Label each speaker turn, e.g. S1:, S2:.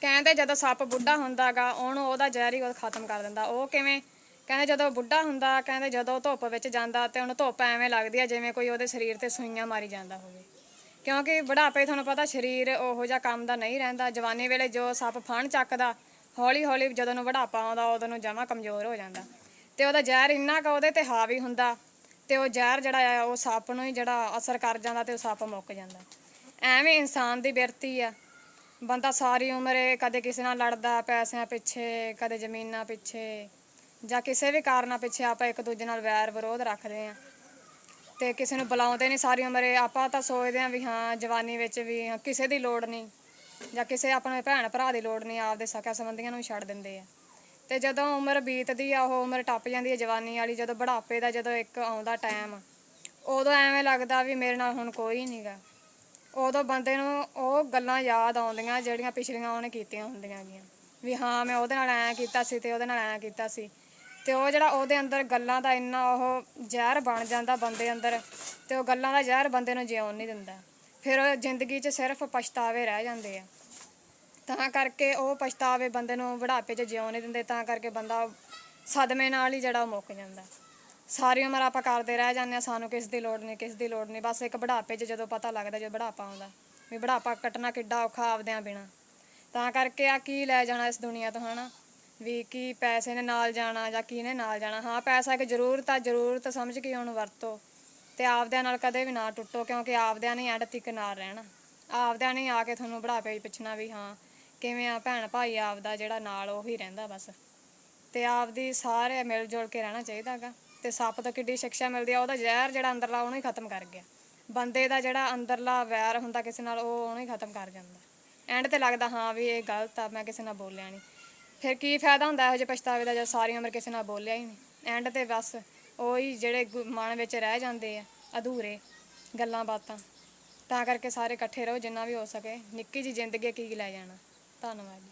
S1: ਕਹਿੰਦੇ ਜਦੋਂ ਸੱਪ ਬੁੱਢਾ ਹੁੰਦਾਗਾ, ਉਹਨੂੰ ਉਹਦਾ ਜ਼ਹਿਰ ਹੀ ਉਹ ਖਤਮ ਕਰ ਦਿੰਦਾ। ਉਹ ਕਿਵੇਂ? ਕਹਿੰਦੇ ਜਦੋਂ ਬੁੱਢਾ ਹੁੰਦਾ, ਕਹਿੰਦੇ ਜਦੋਂ ਧੁੱਪ ਵਿੱਚ ਜਾਂਦਾ ਤੇ ਉਹਨੂੰ ਧੁੱਪ ਐਵੇਂ ਲੱਗਦੀ ਆ ਜਿਵੇਂ ਕੋਈ ਉਹਦੇ ਸਰੀਰ ਤੇ ਸੂਈਆਂ ਮਾਰੀ ਜਾਂਦਾ ਹੋਵੇ। ਕਿਉਂਕਿ ਬੁਢਾਪੇ ਤੁਹਾਨੂੰ ਪਤਾ ਸਰੀਰ ਉਹੋ ਜਿਹਾ ਕੰਮ ਦਾ ਨਹੀਂ ਰਹਿੰਦਾ। ਜਵਾਨੀ ਵੇਲੇ ਜੋ ਸੱਪ ਫਣ ਚੱਕਦਾ ਹੌਲੀ ਹੌਲੀ ਜਦੋਂ ਨੂੰ ਬੁਢਾਪਾ ਆਉਂਦਾ, ਉਦੋਂ ਨੂੰ ਜਮਾ ਕਮਜ਼ੋਰ ਹੋ ਜਾਂਦਾ। ਤੇ ਉਹਦਾ ਜ਼ਹਿਰ ਇੰਨਾ ਕੁ ਉਹਦੇ ਤੇ ਹਾਵੀ ਹੁੰਦਾ ਤੇ ਉਹ ਜ਼ਹਿਰ ਜਿਹੜਾ ਆ, ਉਹ ਸੱਪ ਨੂੰ ਹੀ ਜਿਹੜਾ ਅਸਰ ਕਰ ਜਾਂਦਾ ਤੇ ਉਹ ਸੱਪ ਮੁੱਕ ਜਾਂਦਾ। ਐਵੇਂ ਇਨਸਾਨ ਦੀ ਬਿਰਤੀ ਆ। ਬੰਦਾ ਸਾਰੀ ਉਮਰ ਇਹ ਕਦੇ ਕਿਸੇ ਨਾਲ ਲੜਦਾ ਪੈਸਿਆਂ ਪਿੱਛੇ ਕਦੇ ਜ਼ਮੀਨਾਂ ਪਿੱਛੇ ਜਾਂ ਕਿਸੇ ਵੀ ਕਾਰਨਾਂ ਪਿੱਛੇ ਆਪਾਂ ਇੱਕ ਦੂਜੇ ਨਾਲ ਵੈਰ ਵਿਰੋਧ ਰੱਖਦੇ ਆ ਤੇ ਕਿਸੇ ਨੂੰ ਬੁਲਾਉਂਦੇ ਨਹੀਂ ਸਾਰੀ ਉਮਰ ਆਪਾਂ ਤਾਂ ਸੋਚਦੇ ਆ ਵੀ ਹਾਂ ਜਵਾਨੀ ਵਿੱਚ ਵੀ ਹਾਂ, ਕਿਸੇ ਦੀ ਲੋੜ ਨਹੀਂ ਜਾਂ ਕਿਸੇ ਆਪਣੇ ਭੈਣ ਭਰਾ ਦੀ ਲੋੜ ਨਹੀਂ ਆਪਦੇ ਸਕਿਆ ਸੰਬੰਧੀਆਂ ਨੂੰ ਛੱਡ ਦਿੰਦੇ ਆ। ਤੇ ਜਦੋਂ ਉਮਰ ਬੀਤਦੀ ਆ ਉਹ ਉਮਰ ਟੱਪ ਜਾਂਦੀ ਹੈ ਜਵਾਨੀ ਵਾਲੀ ਜਦੋਂ ਬੁਢਾਪੇ ਦਾ ਜਦੋਂ ਇੱਕ ਆਉਂਦਾ ਟਾਈਮ ਉਦੋਂ ਐਵੇਂ ਲੱਗਦਾ ਵੀ ਮੇਰੇ ਨਾਲ ਹੁਣ ਕੋਈ ਨਹੀਂਗਾ ਉਦੋਂ ਬੰਦੇ ਨੂੰ ਉਹ ਗੱਲਾਂ ਯਾਦ ਆਉਂਦੀਆਂ, ਜਿਹੜੀਆਂ ਪਿਛਲੀਆਂ ਉਹਨੇ ਕੀਤੀਆਂ ਹੁੰਦੀਆਂ ਗੀਆਂ। ਵੀ ਹਾਂ, ਮੈਂ ਉਹਦੇ ਨਾਲ ਐਂ ਕੀਤਾ ਸੀ ਤੇ ਉਹਦੇ ਨਾਲ ਐਂ ਕੀਤਾ ਸੀ। ਤੇ ਉਹ ਜਿਹੜਾ ਉਹਦੇ ਅੰਦਰ ਗੱਲਾਂ ਦਾ ਇੰਨਾ ਉਹ ਜ਼ਹਿਰ ਬਣ ਜਾਂਦਾ ਬੰਦੇ ਅੰਦਰ, ਤੇ ਉਹ ਗੱਲਾਂ ਦਾ ਜ਼ਹਿਰ ਬੰਦੇ ਨੂੰ ਜਿਉਣ ਨਹੀਂ ਦਿੰਦਾ। ਫਿਰ ਉਹ ਜ਼ਿੰਦਗੀ 'ਚ ਸਿਰਫ ਪਛਤਾਵੇ ਰਹਿ ਜਾਂਦੇ ਆ। ਤਾਂ ਕਰਕੇ ਉਹ ਪਛਤਾਵੇ ਬੰਦੇ ਨੂੰ ਬੁਢਾਪੇ 'ਚ ਜਿਉਣ ਨਹੀਂ ਦਿੰਦੇ, ਤਾਂ ਕਰਕੇ ਬੰਦਾ ਸਦਮੇ ਨਾਲ ਹੀ ਜਿਹੜਾ ਉਹ ਮੁੱਕ ਜਾਂਦਾ। ਸਾਰੀ ਉਮਰ ਆਪਾਂ ਕਰਦੇ ਰਹਿ ਜਾਂਦੇ ਆ ਸਾਨੂੰ ਕਿਸ ਦੀ ਲੋੜ ਨਹੀਂ, ਕਿਸ ਦੀ ਲੋੜ ਨਹੀਂ। ਬਸ ਇੱਕ ਬੁਢਾਪੇ 'ਚ ਜਦੋਂ ਪਤਾ ਲੱਗਦਾ ਜਦੋਂ ਬੁਢਾਪਾ ਆਉਂਦਾ, ਵੀ ਬੁਢਾਪਾ ਕੱਟਣਾ ਕਿੱਡਾ ਔਖਾ ਆਪਦਿਆਂ ਬਿਨਾ। ਤਾਂ ਕਰਕੇ ਆ ਕੀ ਲੈ ਜਾਣਾ ਇਸ ਦੁਨੀਆ ਤੋਂ, ਹਨਾ? ਵੀ ਕੀ ਪੈਸੇ ਨੇ ਨਾਲ ਜਾਣਾ ਜਾਂ ਕੀ ਨੇ ਨਾਲ ਜਾਣਾ। ਹਾਂ, ਪੈਸਾ ਇੱਕ ਜ਼ਰੂਰਤ ਆ, ਜ਼ਰੂਰਤ ਸਮਝ ਕੇ ਉਹਨੂੰ ਵਰਤੋ। ਤੇ ਆਪਦਿਆਂ ਨਾਲ ਕਦੇ ਵੀ ਨਾ ਟੁੱਟੋ, ਕਿਉਂਕਿ ਆਪਦਿਆਂ ਨੇ ਐਂਡ ਤੱਕ ਨਾਲ ਰਹਿਣਾ। ਆਪਦਿਆਂ ਨੇ ਆ ਕੇ ਤੁਹਾਨੂੰ ਬੁਢਾਪੇ 'ਚ ਪੁੱਛਣਾ ਵੀ, ਹਾਂ, ਕਿਵੇਂ ਆ ਭੈਣ ਭਾਈ ਆਪਦਾ ਜਿਹੜਾ ਨਾਲ ਉਹੀ ਰਹਿੰਦਾ ਬਸ। ਤੇ ਆਪਦੀ ਸਾਰੇ ਮਿਲ ਜੁਲ ਕੇ ਰਹਿਣਾ ਚਾਹੀਦਾਗਾ ਤੇ ਸੱਪ ਤੋਂ ਕਿੱਡੀ ਸ਼ਿਕਸ਼ਾ ਮਿਲਦੀ ਆ ਉਹਦਾ ਜ਼ਹਿਰ ਜਿਹੜਾ ਅੰਦਰਲਾ ਉਹਨੂੰ ਹੀ ਖਤਮ ਕਰ ਗਿਆ। ਬੰਦੇ ਦਾ ਜਿਹੜਾ ਅੰਦਰਲਾ ਵੈਰ ਹੁੰਦਾ ਕਿਸੇ ਨਾਲ ਉਹ ਉਹਨੂੰ ਹੀ ਖਤਮ ਕਰ ਜਾਂਦਾ। ਐਂਡ ਤੇ ਲੱਗਦਾ ਹਾਂ ਵੀ ਇਹ ਗਲਤ ਆ ਮੈਂ ਕਿਸੇ ਨਾਲ ਬੋਲਿਆ ਨਹੀਂ। ਫਿਰ ਕੀ ਫਾਇਦਾ ਹੁੰਦਾ ਇਹੋ ਜਿਹੇ ਪਛਤਾਵੇ ਦਾ ਜਦ ਸਾਰੀ ਉਮਰ ਕਿਸੇ ਨਾਲ ਬੋਲਿਆ ਹੀ ਨਹੀਂ। ਐਂਡ ਤੇ ਬਸ ਉਹੀ ਜਿਹੜੇ ਗੁ- ਮਨ ਵਿੱਚ ਰਹਿ ਜਾਂਦੇ ਆ ਅਧੂਰੇ ਗੱਲਾਂ ਬਾਤਾਂ। ਤਾਂ ਕਰਕੇ ਸਾਰੇ ਇਕੱਠੇ ਰਹੋ ਜਿੰਨਾ ਵੀ ਹੋ ਸਕੇ। ਨਿੱਕੀ ਜੀ ਜ਼ਿੰਦਗੀ ਆ, ਕੀ ਲੈ ਜਾਣਾ। ਧੰਨਵਾਦ ਜੀ।